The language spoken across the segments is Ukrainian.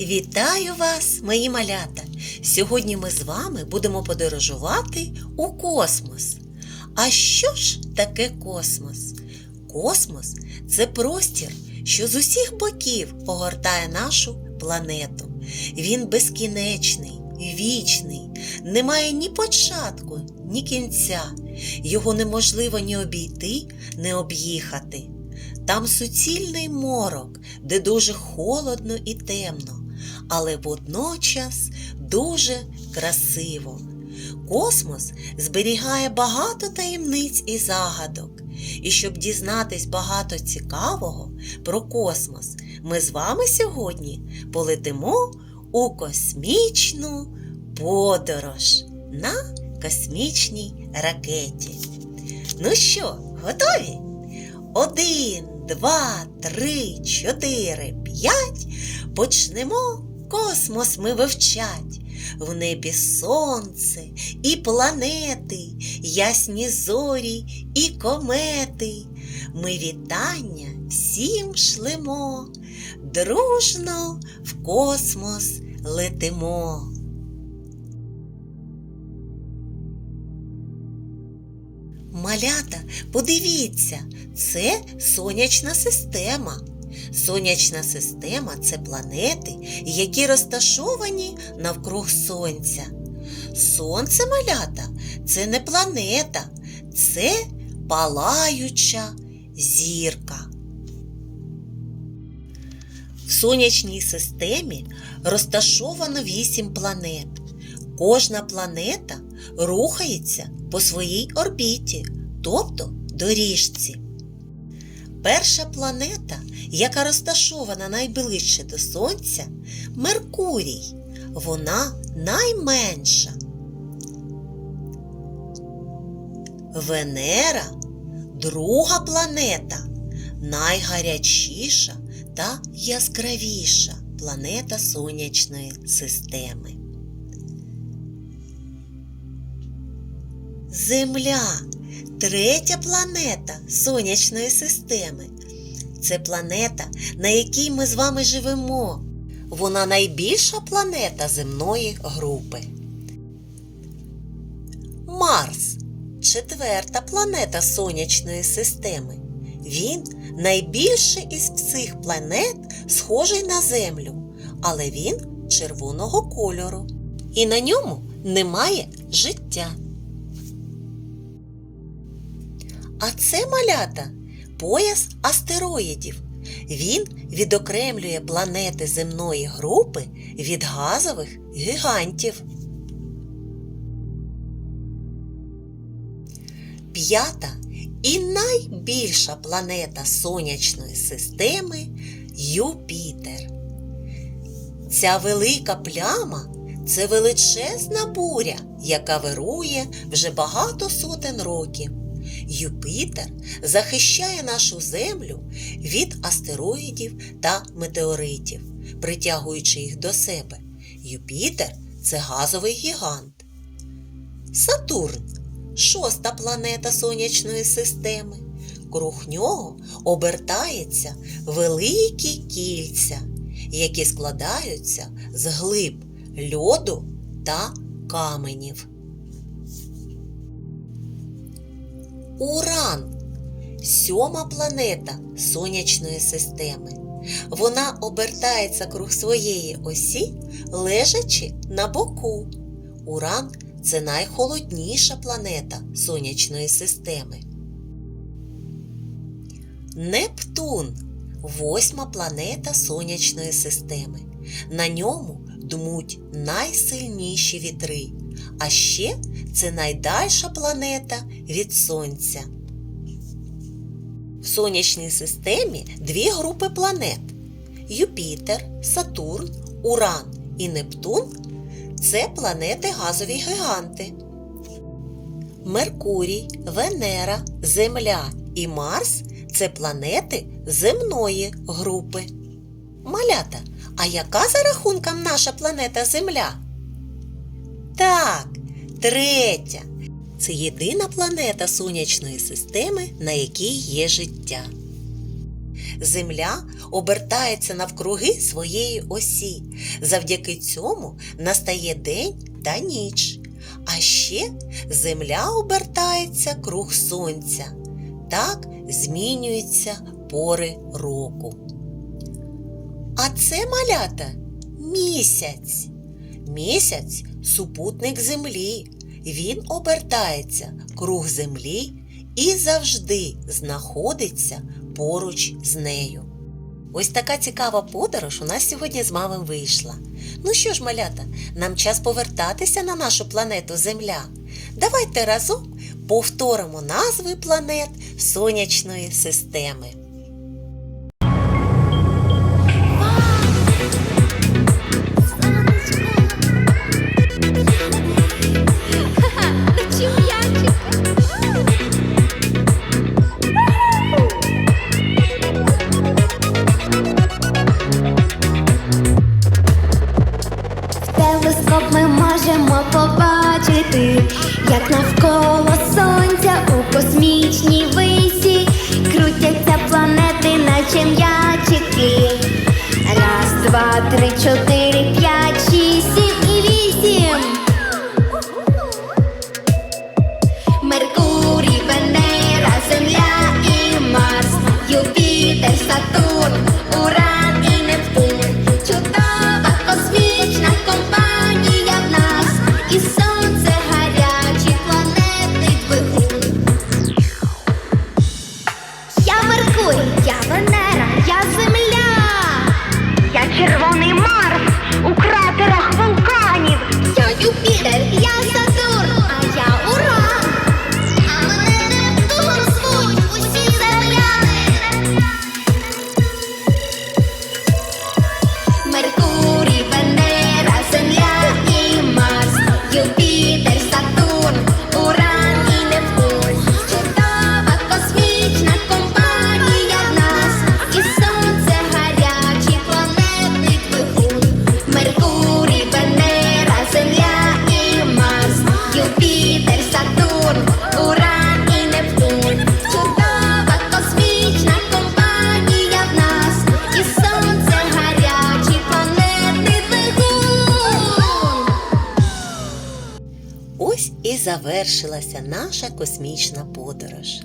Вітаю вас, мої малята! Сьогодні ми з вами будемо подорожувати у космос. А що ж таке космос? Космос це простір, що з усіх боків огортає нашу планету. Він безкінечний, вічний, не має ні початку, ні кінця. Його неможливо ні обійти, ні об'їхати. Там суцільний морок, де дуже холодно і темно, але водночас дуже красиво. Космос зберігає багато таємниць і загадок. І щоб дізнатись багато цікавого про космос, ми з вами сьогодні полетимо у космічну подорож на космічній ракеті. Ну що, готові? Один, два, три, чотири, п'ять. Почнемо космос ми вивчать. В небі сонце і планети, ясні зорі і комети. Ми вітання всім шлемо, дружно в космос летимо. Малята, подивіться, це сонячна система. Сонячна система це планети, які розташовані навкруг Сонця. Сонце малята це не планета, це палаюча зірка. В сонячній системі розташовано вісім планет. Кожна планета рухається по своїй орбіті, тобто доріжці. Перша планета, яка розташована найближче до Сонця, Меркурій. Вона найменша. Венера друга планета, найгарячіша та яскравіша планета сонячної системи. Земля третя планета сонячної системи. Це планета, на якій ми з вами живемо. Вона найбільша планета земної групи. Марс четверта планета сонячної системи. Він найбільший із всіх планет, схожий на Землю, але він червоного кольору. І на ньому немає життя. А це малята пояс астероїдів. Він відокремлює планети земної групи від газових гігантів. П'ята і найбільша планета сонячної системи Юпітер. Ця велика пляма це величезна буря, яка вирує вже багато сотень років. Юпітер захищає нашу Землю від астероїдів та метеоритів, притягуючи їх до себе. Юпітер це газовий гігант. Сатурн шоста планета сонячної системи. Круг нього обертається великі кільця, які складаються з глиб льоду та каменів. Уран сьома планета сонячної системи. Вона обертається круг своєї осі, лежачи на боку. Уран це найхолодніша планета сонячної системи. Нептун восьма планета сонячної системи. На ньому дмуть найсильніші вітри. А ще це найдальша планета від Сонця. В сонячній системі дві групи планет: Юпітер, Сатурн, Уран і Нептун це планети газові гіганти. Меркурій, Венера, Земля і Марс це планети земної групи. Малята, а яка за рахунком наша планета Земля? Так, третя. Це єдина планета сонячної системи, на якій є життя. Земля обертається навкруги своєї осі. Завдяки цьому настає день та ніч. А ще земля обертається круг сонця. Так змінюються пори року. А це малята місяць. Місяць супутник землі. Він обертається круг землі і завжди знаходиться поруч з нею. Ось така цікава подорож у нас сьогодні з вами вийшла. Ну що ж, малята, нам час повертатися на нашу планету Земля. Давайте разом повторимо назви планет сонячної системи. Можемо побачити, як навколо сонця у космічній висі крутяться планети, наче м'ячики. Раз, два, три, чотири, п'ять, шість, сім і вісім. Меркурій, Венера, Земля і Марс, Юпітер, Сатурн, завершилася наша космічна подорож.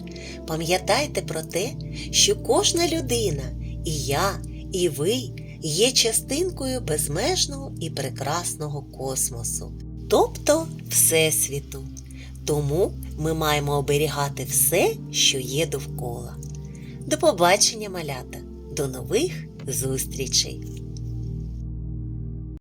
Пам'ятайте про те, що кожна людина, і я, і ви є частинкою безмежного і прекрасного космосу, тобто Всесвіту. Тому ми маємо оберігати все, що є довкола. До побачення, малята! До нових зустрічей!